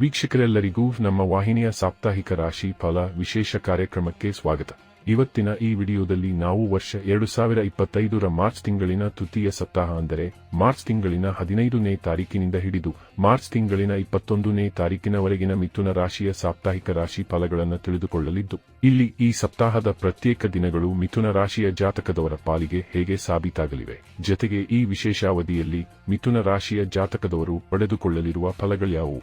ವೀಕ್ಷಕರೆಲ್ಲರಿಗೂ ನಮ್ಮ ವಾಹಿನಿಯ ಸಾಪ್ತಾಹಿಕ ರಾಶಿ ಫಲ ವಿಶೇಷ ಕಾರ್ಯಕ್ರಮಕ್ಕೆ ಸ್ವಾಗತ. ಇವತ್ತಿನ ಈ ವಿಡಿಯೋದಲ್ಲಿ ನಾವು ವರ್ಷ ಎರಡು ಸಾವಿರ ಇಪ್ಪತ್ತೈದರ ಮಾರ್ಚ್ ತಿಂಗಳಿನ ತೃತೀಯ ಸಪ್ತಾಹ ಅಂದರೆ ಮಾರ್ಚ್ ತಿಂಗಳಿನ ಹದಿನೈದನೇ ತಾರೀಕಿನಿಂದ ಹಿಡಿದು ಮಾರ್ಚ್ ತಿಂಗಳಿನ ಇಪ್ಪತ್ತೊಂದನೇ ತಾರೀಕಿನವರೆಗಿನ ಮಿಥುನ ರಾಶಿಯ ಸಾಪ್ತಾಹಿಕ ರಾಶಿ ಫಲಗಳನ್ನು ತಿಳಿದುಕೊಳ್ಳಲಿದ್ದು, ಇಲ್ಲಿ ಈ ಸಪ್ತಾಹದ ಪ್ರತ್ಯೇಕ ದಿನಗಳು ಮಿಥುನ ರಾಶಿಯ ಜಾತಕದವರ ಪಾಲಿಗೆ ಹೇಗೆ ಸಾಬೀತಾಗಲಿವೆ. ಜೊತೆಗೆ ಈ ವಿಶೇಷಾವಧಿಯಲ್ಲಿ ಮಿಥುನ ರಾಶಿಯ ಜಾತಕದವರು ಪಡೆದುಕೊಳ್ಳಲಿರುವ ಫಲಗಳ್ಯಾವುವು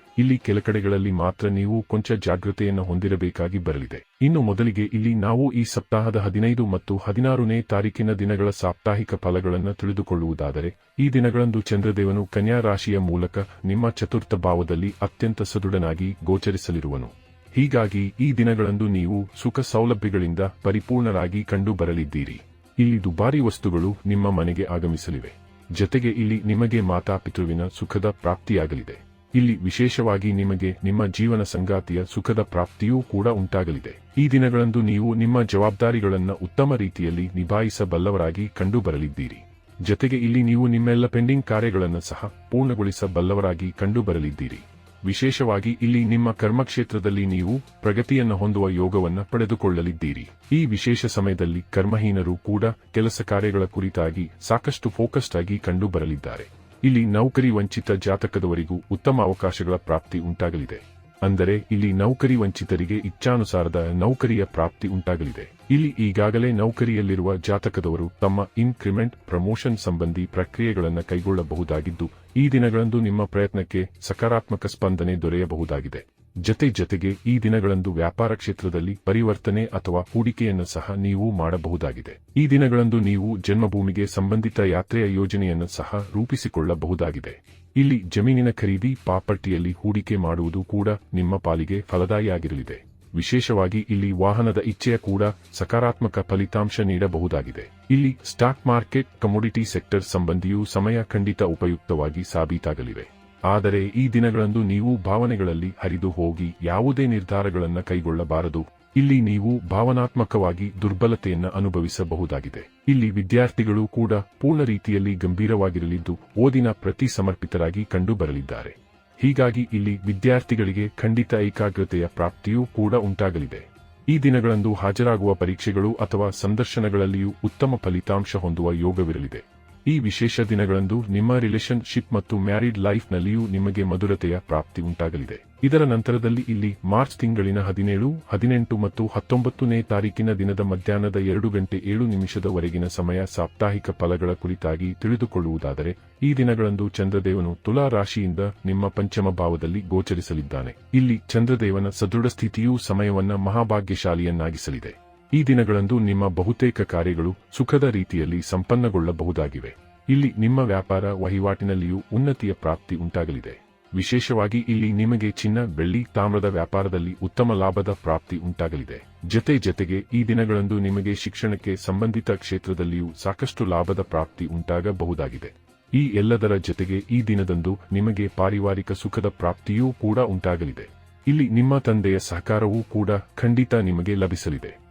ಇಲ್ಲಿ ಕೆಲ ಕಡೆಗಳಲ್ಲಿ ಮಾತ್ರ ನೀವು ಕೊಂಚ ಜಾಗೃತೆಯನ್ನು ಹೊಂದಿರಬೇಕಾಗಿ ಬರಲಿದೆ. ಇನ್ನು ಮೊದಲಿಗೆ ಇಲ್ಲಿ ನಾವು ಈ ಸಪ್ತಾಹದ ಹದಿನೈದು ಮತ್ತು ಹದಿನಾರನೇ ತಾರೀಕಿನ ದಿನಗಳ ಸಾಪ್ತಾಹಿಕ ಫಲಗಳನ್ನು ತಿಳಿದುಕೊಳ್ಳುವುದಾದರೆ, ಈ ದಿನಗಳಂದು ಚಂದ್ರದೇವನು ಕನ್ಯಾ ರಾಶಿಯ ಮೂಲಕ ನಿಮ್ಮ ಚತುರ್ಥ ಭಾವದಲ್ಲಿ ಅತ್ಯಂತ ಸದೃಢನಾಗಿ ಗೋಚರಿಸಲಿರುವನು. ಹೀಗಾಗಿ ಈ ದಿನಗಳಂದು ನೀವು ಸುಖ ಸೌಲಭ್ಯಗಳಿಂದ ಪರಿಪೂರ್ಣರಾಗಿ ಕಂಡು ಬರಲಿದ್ದೀರಿ ಇಲ್ಲಿ ದುಬಾರಿ ವಸ್ತುಗಳು ನಿಮ್ಮ ಮನೆಗೆ ಆಗಮಿಸಲಿವೆ. ಜತೆಗೆ ಇಲ್ಲಿ ನಿಮಗೆ ಮಾತಾಪಿತೃವಿನ ಸುಖದ ಪ್ರಾಪ್ತಿಯಾಗಲಿದೆ. ಇಲ್ಲಿ ವಿಶೇಷವಾಗಿ ನಿಮಗೆ ನಿಮ್ಮ ಜೀವನ ಸಂಗಾತಿಯ ಸುಖದ ಪ್ರಾಪ್ತಿಯೂ ಕೂಡ ಉಂಟಾಗಲಿದೆ. ಈ ದಿನಗಳಂದು ನೀವು ನಿಮ್ಮ ಜವಾಬ್ದಾರಿಗಳನ್ನು ಉತ್ತಮ ರೀತಿಯಲ್ಲಿ ನಿಭಾಯಿಸಬಲ್ಲವರಾಗಿ ಕಂಡುಬರಲಿದ್ದೀರಿ. ಜೊತೆಗೆ ಇಲ್ಲಿ ನೀವು ನಿಮ್ಮೆಲ್ಲ ಪೆಂಡಿಂಗ್ ಕಾರ್ಯಗಳನ್ನು ಸಹ ಪೂರ್ಣಗೊಳಿಸಬಲ್ಲವರಾಗಿ ಕಂಡುಬರಲಿದ್ದೀರಿ. ವಿಶೇಷವಾಗಿ ಇಲ್ಲಿ ನಿಮ್ಮ ಕರ್ಮಕ್ಷೇತ್ರದಲ್ಲಿ ನೀವು ಪ್ರಗತಿಯನ್ನು ಹೊಂದುವ ಯೋಗವನ್ನು ಪಡೆದುಕೊಳ್ಳಲಿದ್ದೀರಿ. ಈ ವಿಶೇಷ ಸಮಯದಲ್ಲಿ ಕರ್ಮಹೀನರು ಕೂಡ ಕೆಲಸ ಕಾರ್ಯಗಳ ಕುರಿತಾಗಿ ಸಾಕಷ್ಟು ಫೋಕಸ್ಡ್ ಆಗಿ ಕಂಡುಬರಲಿದ್ದಾರೆ. ಇಲ್ಲಿ ನೌಕರಿ ವಂಚಿತ ಜಾತಕದವರಿಗೂ ಉತ್ತಮ ಅವಕಾಶಗಳ ಪ್ರಾಪ್ತಿ ಉಂಟಾಗಲಿದೆ. ಅಂದರೆ ಇಲ್ಲಿ ನೌಕರಿ ವಂಚಿತರಿಗೆ ಇಚ್ಛಾನುಸಾರದ ನೌಕರಿಯ ಪ್ರಾಪ್ತಿ ಉಂಟಾಗಲಿದೆ. ಇಲ್ಲಿ ಈಗಾಗಲೇ ನೌಕರಿಯಲ್ಲಿರುವ ಜಾತಕದವರು ತಮ್ಮ ಇನ್ಕ್ರಿಮೆಂಟ್ ಪ್ರಮೋಷನ್ ಸಂಬಂಧಿ ಪ್ರಕ್ರಿಯೆಗಳನ್ನು ಕೈಗೊಳ್ಳಬಹುದಾಗಿದ್ದು, ಈ ದಿನಗಳಂದು ನಿಮ್ಮ ಪ್ರಯತ್ನಕ್ಕೆ ಸಕಾರಾತ್ಮಕ ಸ್ಪಂದನೆ ದೊರೆಯಬಹುದಾಗಿದೆ. ಜತೆ ಜತೆಗೆ ಈ ದಿನಗಳಂದು ವ್ಯಾಪಾರ ಕ್ಷೇತ್ರದಲ್ಲಿ ಪರಿವರ್ತನೆ ಅಥವಾ ಹೂಡಿಕೆಯನ್ನು ಸಹ ನೀವು ಮಾಡಬಹುದಾಗಿದೆ. ಈ ದಿನಗಳಂದು ನೀವು ಜನ್ಮಭೂಮಿಗೆ ಸಂಬಂಧಿತ ಯಾತ್ರೆಯ ಯೋಜನೆಯನ್ನು ಸಹ ರೂಪಿಸಿಕೊಳ್ಳಬಹುದಾಗಿದೆ. ಇಲ್ಲಿ ಜಮೀನಿನ ಖರೀದಿ ಪಾಪಟ್ಟಿಯಲ್ಲಿ ಹೂಡಿಕೆ ಮಾಡುವುದು ಕೂಡ ನಿಮ್ಮ ಪಾಲಿಗೆ ಫಲದಾಯಿಯಾಗಿರಲಿದೆ. ವಿಶೇಷವಾಗಿ ಇಲ್ಲಿ ವಾಹನದ ಇಚ್ಛೆಯ ಕೂಡ ಸಕಾರಾತ್ಮಕ ಫಲಿತಾಂಶ ನೀಡಬಹುದಾಗಿದೆ. ಇಲ್ಲಿ ಸ್ಟಾಕ್ ಮಾರ್ಕೆಟ್, ಕಮೋಡಿಟಿ ಸೆಕ್ಟರ್ ಸಂಬಂಧಿಯೂ ಸಮಯ ಖಂಡಿತ ಉಪಯುಕ್ತವಾಗಿ ಸಾಬೀತಾಗಲಿವೆ. ಆದರೆ ಈ ದಿನಗಳಂದು ನೀವು ಭಾವನೆಗಳಲ್ಲಿ ಹರಿದು ಹೋಗಿ ಯಾವುದೇ ನಿರ್ಧಾರಗಳನ್ನು ಕೈಗೊಳ್ಳಬಾರದು. ಇಲ್ಲಿ ನೀವು ಭಾವನಾತ್ಮಕವಾಗಿ ದುರ್ಬಲತೆಯನ್ನು ಅನುಭವಿಸಬಹುದಾಗಿದೆ. ಇಲ್ಲಿ ವಿದ್ಯಾರ್ಥಿಗಳು ಕೂಡ ಪೂರ್ಣ ರೀತಿಯಲ್ಲಿ ಗಂಭೀರವಾಗಿರಲಿದ್ದು ಓದಿನ ಪ್ರತಿ ಸಮರ್ಪಿತರಾಗಿ ಕಂಡುಬರಲಿದ್ದಾರೆ. ಹೀಗಾಗಿ ಇಲ್ಲಿ ವಿದ್ಯಾರ್ಥಿಗಳಿಗೆ ಖಂಡಿತ ಏಕಾಗ್ರತೆಯ ಪ್ರಾಪ್ತಿಯೂ ಕೂಡ ಉಂಟಾಗಲಿದೆ. ಈ ದಿನಗಳಂದು ಹಾಜರಾಗುವ ಪರೀಕ್ಷೆಗಳು ಅಥವಾ ಸಂದರ್ಶನಗಳಲ್ಲಿಯೂ ಉತ್ತಮ ಫಲಿತಾಂಶ ಹೊಂದುವ ಯೋಗವಿರಲಿದೆ. ಈ ವಿಶೇಷ ದಿನಗಳಂದು ನಿಮ್ಮ ರಿಲೇಶನ್ಶಿಪ್ ಮತ್ತು ಮ್ಯಾರಿಡ್ ಲೈಫ್ನಲ್ಲಿಯೂ ನಿಮಗೆ ಮಧುರತೆಯ ಪ್ರಾಪ್ತಿ ಉಂಟಾಗಲಿದೆ. ಇದರ ನಂತರದಲ್ಲಿ ಇಲ್ಲಿ ಮಾರ್ಚ್ ತಿಂಗಳಿನ ಹದಿನೇಳು, ಹದಿನೆಂಟು ಮತ್ತು ಹತ್ತೊಂಬತ್ತನೇ ತಾರೀಕಿನ ದಿನದ ಮಧ್ಯಾಹ್ನದ ಎರಡು ಗಂಟೆ ಏಳು ನಿಮಿಷದವರೆಗಿನ ಸಮಯ ಸಾಪ್ತಾಹಿಕ ಫಲಗಳ ಕುರಿತಾಗಿ ತಿಳಿದುಕೊಳ್ಳುವುದಾದರೆ, ಈ ದಿನಗಳಂದು ಚಂದ್ರದೇವನು ತುಲಾ ರಾಶಿಯಿಂದ ನಿಮ್ಮ ಪಂಚಮ ಭಾವದಲ್ಲಿ ಗೋಚರಿಸಲಿದ್ದಾನೆ. ಇಲ್ಲಿ ಚಂದ್ರದೇವನ ಸದೃಢ ಸ್ಥಿತಿಯೂ ಸಮಯವನ್ನ ಮಹಾಭಾಗ್ಯಶಾಲಿಯನ್ನಾಗಿಸಲಿದೆ. ಈ ದಿನಗಳಂದು ನಿಮ್ಮ ಬಹುತೇಕ ಕಾರ್ಯಗಳು ಸುಖದ ರೀತಿಯಲ್ಲಿ ಸಂಪನ್ನಗೊಳ್ಳಬಹುದಾಗಿವೆ. ಇಲ್ಲಿ ನಿಮ್ಮ ವ್ಯಾಪಾರ ವಹಿವಾಟಿನಲ್ಲಿಯೂ ಉನ್ನತಿಯ ಪ್ರಾಪ್ತಿ ಉಂಟಾಗಲಿದೆ. ವಿಶೇಷವಾಗಿ ಇಲ್ಲಿ ನಿಮಗೆ ಚಿನ್ನ, ಬೆಳ್ಳಿ, ತಾಮ್ರದ ವ್ಯಾಪಾರದಲ್ಲಿ ಉತ್ತಮ ಲಾಭದ ಪ್ರಾಪ್ತಿ ಉಂಟಾಗಲಿದೆ. ಜತೆ ಜತೆಗೆ ಈ ದಿನಗಳಂದು ನಿಮಗೆ ಶಿಕ್ಷಣಕ್ಕೆ ಸಂಬಂಧಿತ ಕ್ಷೇತ್ರದಲ್ಲಿಯೂ ಸಾಕಷ್ಟು ಲಾಭದ ಪ್ರಾಪ್ತಿ ಉಂಟಾಗಬಹುದಾಗಿದೆ. ಈ ಎಲ್ಲದರ ಜತೆಗೆ ಈ ದಿನದಂದು ನಿಮಗೆ ಪಾರಿವಾರಿಕ ಸುಖದ ಪ್ರಾಪ್ತಿಯೂ ಕೂಡ ಉಂಟಾಗಲಿದೆ. ಇಲ್ಲಿ ನಿಮ್ಮ ತಂದೆಯ ಸಹಕಾರವೂ ಕೂಡ ಖಂಡಿತ ನಿಮಗೆ ಲಭಿಸಲಿದೆ.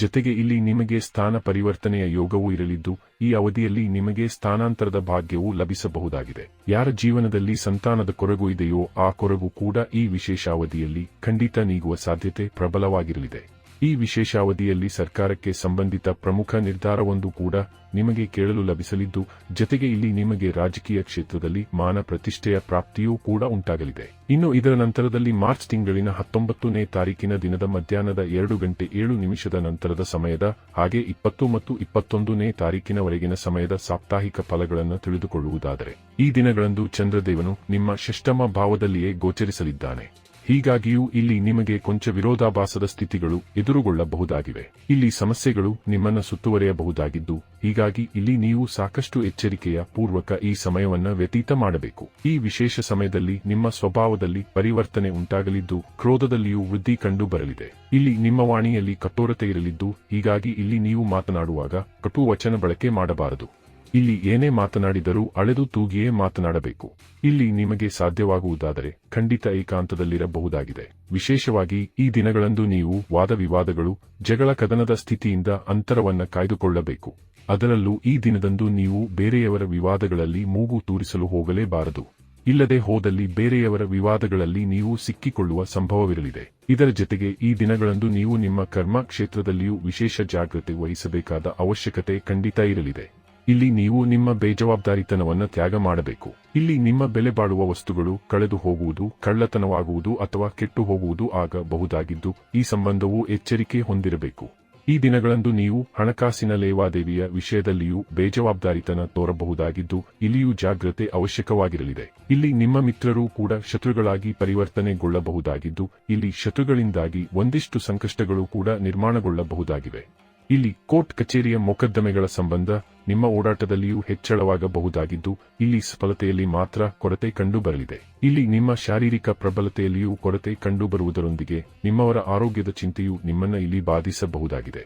ಜೊತೆಗೆ ಇಲ್ಲಿ ನಿಮಗೆ ಸ್ಥಾನ ಪರಿವರ್ತನೆಯ ಯೋಗವೂ ಇರಲಿದ್ದು, ಈ ಅವಧಿಯಲ್ಲಿ ನಿಮಗೆ ಸ್ಥಾನಾಂತರದ ಭಾಗ್ಯವೂ ಲಭಿಸಬಹುದಾಗಿದೆ. ಯಾರ ಜೀವನದಲ್ಲಿ ಸಂತಾನದ ಕೊರಗು ಇದೆಯೋ ಆ ಕೊರಗು ಕೂಡ ಈ ವಿಶೇಷ ಅವಧಿಯಲ್ಲಿ ಖಂಡಿತ ನೀಗುವ ಸಾಧ್ಯತೆ ಪ್ರಬಲವಾಗಿರಲಿದೆ. ಈ ವಿಶೇಷ ಅವಧಿಯಲ್ಲಿ ಸರ್ಕಾರಕ್ಕೆ ಸಂಬಂಧಿತ ಪ್ರಮುಖ ನಿರ್ಧಾರವೊಂದು ಕೂಡ ನಿಮಗೆ ಕೇಳಲು ಲಭಿಸಲಿದ್ದು, ಜತೆಗೆ ಇಲ್ಲಿ ನಿಮಗೆ ರಾಜಕೀಯ ಕ್ಷೇತ್ರದಲ್ಲಿ ಮಾನ ಪ್ರತಿಷ್ಠೆಯ ಪ್ರಾಪ್ತಿಯೂ ಕೂಡ ಉಂಟಾಗಲಿದೆ. ಇನ್ನು ಇದರ ನಂತರದಲ್ಲಿ ಮಾರ್ಚ್ ತಿಂಗಳಿನ ಹತ್ತೊಂಬತ್ತನೇ ತಾರೀಕಿನ ದಿನದ ಮಧ್ಯಾಹ್ನದ ಎರಡು ಗಂಟೆ ಏಳು ನಿಮಿಷದ ನಂತರದ ಸಮಯದ ಹಾಗೆ ಇಪ್ಪತ್ತು ಮತ್ತು ಇಪ್ಪತ್ತೊಂದನೇ ತಾರೀಕಿನವರೆಗಿನ ಸಮಯದ ಸಾಪ್ತಾಹಿಕ ಫಲಗಳನ್ನು ತಿಳಿದುಕೊಳ್ಳುವುದಾದರೆ, ಈ ದಿನಗಳಂದು ಚಂದ್ರದೇವನು ನಿಮ್ಮ ಷಷ್ಟಮ ಭಾವದಲ್ಲಿಯೇ ಗೋಚರಿಸಲಿದ್ದಾನೆ. ಹೀಗಾಗಿಯೂ ಇಲ್ಲಿ ನಿಮಗೆ ಕೊಂಚ ವಿರೋಧಾಭಾಸದ ಸ್ಥಿತಿಗಳು ಎದುರುಗೊಳ್ಳಬಹುದಾಗಿವೆ. ಇಲ್ಲಿ ಸಮಸ್ಯೆಗಳು ನಿಮ್ಮನ್ನ ಸುತ್ತುವರಿಯಬಹುದಾಗಿದ್ದು, ಹೀಗಾಗಿ ಇಲ್ಲಿ ನೀವು ಸಾಕಷ್ಟು ಎಚ್ಚರಿಕೆಯ ಪೂರ್ವಕ ಈ ಸಮಯವನ್ನ ವ್ಯತೀತ ಮಾಡಬೇಕು. ಈ ವಿಶೇಷ ಸಮಯದಲ್ಲಿ ನಿಮ್ಮ ಸ್ವಭಾವದಲ್ಲಿ ಪರಿವರ್ತನೆ ಉಂಟಾಗಲಿದ್ದು, ಕ್ರೋಧದಲ್ಲಿಯೂ ವೃದ್ಧಿ ಕಂಡು ಬರಲಿದೆ ಇಲ್ಲಿ ನಿಮ್ಮ ವಾಣಿಯಲ್ಲಿ ಕಠೋರತೆ ಇರಲಿದ್ದು, ಹೀಗಾಗಿ ಇಲ್ಲಿ ನೀವು ಮಾತನಾಡುವಾಗ ಕಟು ವಚನ ಬಳಕೆ ಮಾಡಬಾರದು. ಇಲ್ಲಿ ಏನೇ ಮಾತನಾಡಿದರೂ ಅಳೆದು ತೂಗಿಯೇ ಮಾತನಾಡಬೇಕು. ಇಲ್ಲಿ ನಿಮಗೆ ಸಾಧ್ಯವಾಗುವುದಾದರೆ ಖಂಡಿತ ಏಕಾಂತದಲ್ಲಿರಬಹುದಾಗಿದೆ. ವಿಶೇಷವಾಗಿ ಈ ದಿನಗಳಂದು ನೀವು ವಾದವಿವಾದಗಳು, ಜಗಳ ಕದನದ ಸ್ಥಿತಿಯಿಂದ ಅಂತರವನ್ನ ಕಾಯ್ದುಕೊಳ್ಳಬೇಕು. ಅದರಲ್ಲೂ ಈ ದಿನದಂದು ನೀವು ಬೇರೆಯವರ ವಿವಾದಗಳಲ್ಲಿ ಮೂಗು ತೂರಿಸಲು ಹೋಗಲೇಬಾರದು. ಇಲ್ಲದೆ ಹೋದಲ್ಲಿ ಬೇರೆಯವರ ವಿವಾದಗಳಲ್ಲಿ ನೀವು ಸಿಕ್ಕಿಕೊಳ್ಳುವ ಸಂಭವವಿರಲಿದೆ. ಇದರ ಜೊತೆಗೆ ಈ ದಿನಗಳಂದು ನೀವು ನಿಮ್ಮ ಕರ್ಮ ಕ್ಷೇತ್ರದಲ್ಲಿಯೂ ವಿಶೇಷ ಜಾಗ್ರತೆ ವಹಿಸಬೇಕಾದ ಅವಶ್ಯಕತೆ ಖಂಡಿತ ಇರಲಿದೆ. ಇಲ್ಲಿ ನೀವು ನಿಮ್ಮ ಬೇಜವಾಬ್ದಾರಿತನವನ್ನು ತ್ಯಾಗ ಮಾಡಬೇಕು. ಇಲ್ಲಿ ನಿಮ್ಮ ಬೆಲೆ ಬಾಳುವ ವಸ್ತುಗಳು ಕಳೆದು ಹೋಗುವುದು, ಕಳ್ಳತನವಾಗುವುದು ಅಥವಾ ಕೆಟ್ಟು ಹೋಗುವುದು ಆಗಬಹುದಾಗಿದ್ದು, ಈ ಸಂಬಂಧವು ಎಚ್ಚರಿಕೆ ಹೊಂದಿರಬೇಕು. ಈ ದಿನಗಳಂದು ನೀವು ಹಣಕಾಸಿನ ಲೇವಾದೇವಿಯ ವಿಷಯದಲ್ಲಿಯೂ ಬೇಜವಾಬ್ದಾರಿತನ ತೋರಬಹುದಾಗಿದ್ದು, ಇಲ್ಲಿಯೂ ಜಾಗ್ರತೆ ಅವಶ್ಯಕವಾಗಿರಲಿದೆ. ಇಲ್ಲಿ ನಿಮ್ಮ ಮಿತ್ರರು ಕೂಡ ಶತ್ರುಗಳಾಗಿ ಪರಿವರ್ತನೆಗೊಳ್ಳಬಹುದಾಗಿದ್ದು, ಇಲ್ಲಿ ಶತ್ರುಗಳಿಂದಾಗಿ ಒಂದಿಷ್ಟು ಸಂಕಷ್ಟಗಳು ಕೂಡ ನಿರ್ಮಾಣಗೊಳ್ಳಬಹುದಾಗಿವೆ. ಇಲ್ಲಿ ಕೋರ್ಟ್ ಕಚೇರಿಯ ಮೊಕದ್ದಮೆಗಳ ಸಂಬಂಧ ನಿಮ್ಮ ಓಡಾಟದಲ್ಲಿಯೂ ಹೆಚ್ಚಳವಾಗಬಹುದಾಗಿದ್ದು, ಇಲ್ಲಿ ಸಫಲತೆಯಲ್ಲಿ ಮಾತ್ರ ಕೊರತೆ ಕಂಡುಬರಲಿದೆ. ಇಲ್ಲಿ ನಿಮ್ಮ ಶಾರೀರಿಕ ಪ್ರಬಲತೆಯಲ್ಲಿಯೂ ಕೊರತೆ ಕಂಡುಬರುವುದರೊಂದಿಗೆ ನಿಮ್ಮವರ ಆರೋಗ್ಯದ ಚಿಂತೆಯು ನಿಮ್ಮನ್ನ ಇಲ್ಲಿ ಬಾಧಿಸಬಹುದಾಗಿದೆ.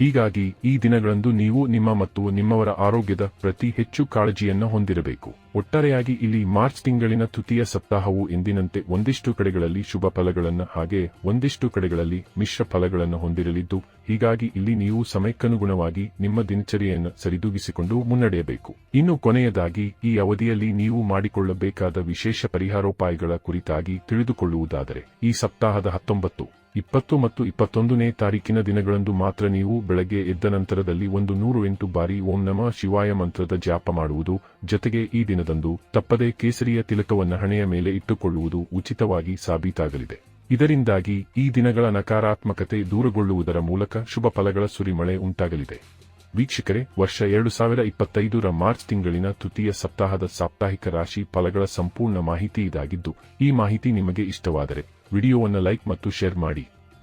ಹೀಗಾಗಿ ಈ ದಿನಗಳಂದು ನೀವು ನಿಮ್ಮ ಮತ್ತು ನಿಮ್ಮವರ ಆರೋಗ್ಯದ ಪ್ರತಿ ಹೆಚ್ಚು ಕಾಳಜಿಯನ್ನು ಹೊಂದಿರಬೇಕು. ಒಟ್ಟಾರೆಯಾಗಿ ಇಲ್ಲಿ ಮಾರ್ಚ್ ತಿಂಗಳಿನ ತೃತೀಯ ಸಪ್ತಾಹವು ಎಂದಿನಂತೆ ಒಂದಿಷ್ಟು ಕಡೆಗಳಲ್ಲಿ ಶುಭ ಫಲಗಳನ್ನು ಹಾಗೆ ಒಂದಿಷ್ಟು ಕಡೆಗಳಲ್ಲಿ ಮಿಶ್ರ ಫಲಗಳನ್ನು ಹೊಂದಿರಲಿದ್ದು, ಹೀಗಾಗಿ ಇಲ್ಲಿ ನೀವು ಸಮಯಕ್ಕನುಗುಣವಾಗಿ ನಿಮ್ಮ ದಿನಚರಿಯನ್ನು ಸರಿದೂಗಿಸಿಕೊಂಡು ಮುನ್ನಡೆಯಬೇಕು. ಇನ್ನು ಕೊನೆಯದಾಗಿ, ಈ ಅವಧಿಯಲ್ಲಿ ನೀವು ಮಾಡಿಕೊಳ್ಳಬೇಕಾದ ವಿಶೇಷ ಪರಿಹಾರೋಪಾಯಗಳ ಕುರಿತಾಗಿ ತಿಳಿದುಕೊಳ್ಳುವುದಾದರೆ, ಈ ಸಪ್ತಾಹದ ಹತ್ತೊಂಬತ್ತು, ಇಪ್ಪತ್ತು ಮತ್ತು ಇಪ್ಪತ್ತೊಂದನೇ ತಾರೀಕಿನ ದಿನಗಳಂದು ಮಾತ್ರ ನೀವು ಬೆಳಗ್ಗೆ ಎದ್ದ ನಂತರದಲ್ಲಿ ಒಂದು ನೂರು ಎಂಟು ಬಾರಿ ಓಂ ನಮ ಶಿವಾಯ ಮಂತ್ರದ ಜಾಪ ಮಾಡುವುದು ಜೊತೆಗೆ ಈ ದಿನದಂದು ತಪ್ಪದೆ ಕೇಸರಿಯ ತಿಲಕವನ್ನು ಹಣೆಯ ಮೇಲೆ ಇಟ್ಟುಕೊಳ್ಳುವುದು ಉಚಿತವಾಗಿ ಸಾಬೀತಾಗಲಿದೆ. ಇದರಿಂದಾಗಿ ಈ ದಿನಗಳ ನಕಾರಾತ್ಮಕತೆ ದೂರಗೊಳ್ಳುವುದರ ಮೂಲಕ ಶುಭ ಫಲಗಳ ಸುರಿಮಳೆ ಉಂಟಾಗಲಿದೆ. ವೀಕ್ಷಕರೇ, ವರ್ಷ ಎರಡು ಸಾವಿರ ಇಪ್ಪತ್ತೈದರ ಮಾರ್ಚ್ ತಿಂಗಳಿನ ತೃತೀಯ ಸಪ್ತಾಹದ ಸಾಪ್ತಾಹಿಕ ರಾಶಿ ಫಲಗಳ ಸಂಪೂರ್ಣ ಮಾಹಿತಿ ಇದಾಗಿದ್ದು, ಈ ಮಾಹಿತಿ ನಿಮಗೆ ಇಷ್ಟವಾದರೆ ವಿಡಿಯೋವನ್ನು ಲೈಕ್ ಮತ್ತು ಶೇರ್ ಮಾಡಿ.